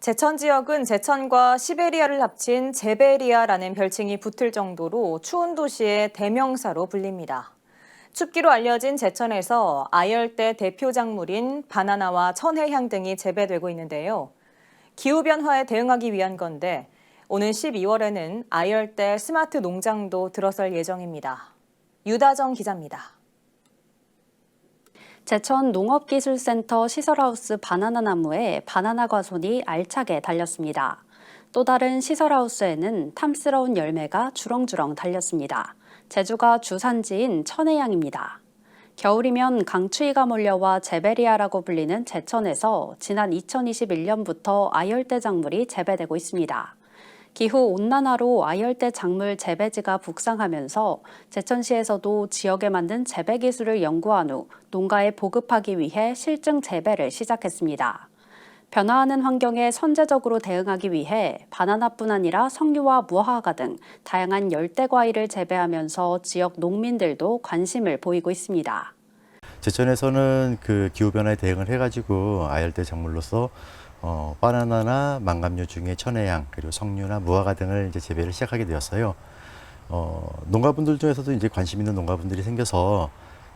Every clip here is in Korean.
제천 지역은 제천과 시베리아를 합친 제베리아라는 별칭이 붙을 정도로 추운 도시의 대명사로 불립니다. 춥기로 알려진 제천에서 아열대 대표 작물인 바나나와 천혜향 등이 재배되고 있는데요. 기후변화에 대응하기 위한 건데 오는 12월에는 아열대 스마트 농장도 들어설 예정입니다. 유다정 기자입니다. 제천 농업기술센터 시설하우스 바나나 나무에 바나나 과손이 알차게 달렸습니다. 또 다른 시설하우스에는 탐스러운 열매가 주렁주렁 달렸습니다. 제주가 주산지인 천혜향입니다. 겨울이면 강추위가 몰려와 제베리아라고 불리는 제천에서 지난 2021년부터 아열대 작물이 재배되고 있습니다. 기후 온난화로 아열대 작물 재배지가 북상하면서 제천시에서도 지역에 맞는 재배 기술을 연구한 후 농가에 보급하기 위해 실증 재배를 시작했습니다. 변화하는 환경에 선제적으로 대응하기 위해 바나나뿐 아니라 석류와 무화과 등 다양한 열대 과일을 재배하면서 지역 농민들도 관심을 보이고 있습니다. 제천에서는 그 기후 변화에 대응을 해가지고 아열대 작물로서 어, 바나나나 망감류 중에 천혜향 그리고 석류나 무화과 등을 이제 재배를 시작하게 되었어요. 어, 농가분들 중에서도 이제 관심 있는 농가분들이 생겨서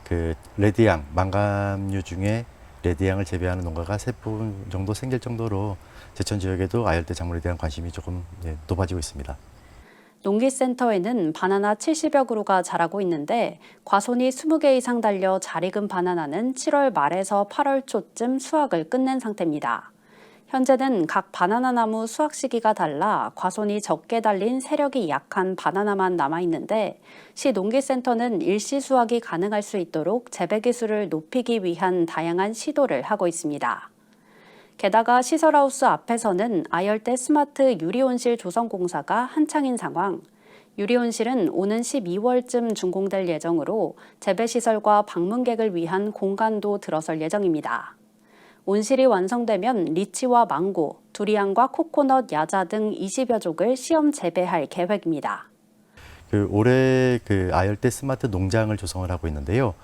그 레드향 망감류 중에 레드향을 재배하는 농가가 세 분 정도 생길 정도로 제천 지역에도 아열대 작물에 대한 관심이 조금 예, 높아지고 있습니다. 농기센터에는 바나나 70여 그루가 자라고 있는데 과손이 20개 이상 달려 잘 익은 바나나는 7월 말에서 8월 초쯤 수확을 끝낸 상태입니다. 현재는 각 바나나 나무 수확 시기가 달라 과손이 적게 달린 세력이 약한 바나나만 남아 있는데 시 농기센터는 일시 수확이 가능할 수 있도록 재배 기술을 높이기 위한 다양한 시도를 하고 있습니다. 게다가 시설하우스 앞에서는 아열대 스마트 유리온실 조성 공사가 한창인 상황. 유리온실은 오는 12월쯤 준공될 예정으로 재배시설과 방문객을 위한 공간도 들어설 예정입니다. 온실이 완성되면 리치와 망고, 두리안과 코코넛, 야자 등 20여 족을 시험 재배할 계획입니다. 그 올해 그 아열대 스마트 농장을 조성을 하고 있는데요.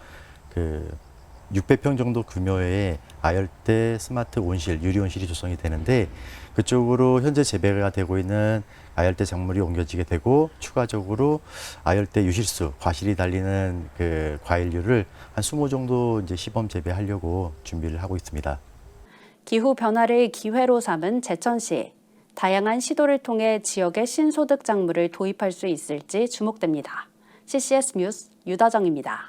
그 600평 정도 규모의 아열대 스마트 온실, 유리 온실이 조성이 되는데 그쪽으로 현재 재배가 되고 있는 아열대 작물이 옮겨지게 되고 추가적으로 아열대 유실수, 과실이 달리는 그 과일류를 한 20 정도 이제 시범 재배하려고 준비를 하고 있습니다. 기후 변화를 기회로 삼은 제천시. 다양한 시도를 통해 지역의 신소득 작물을 도입할 수 있을지 주목됩니다. CCS 뉴스 유다정입니다.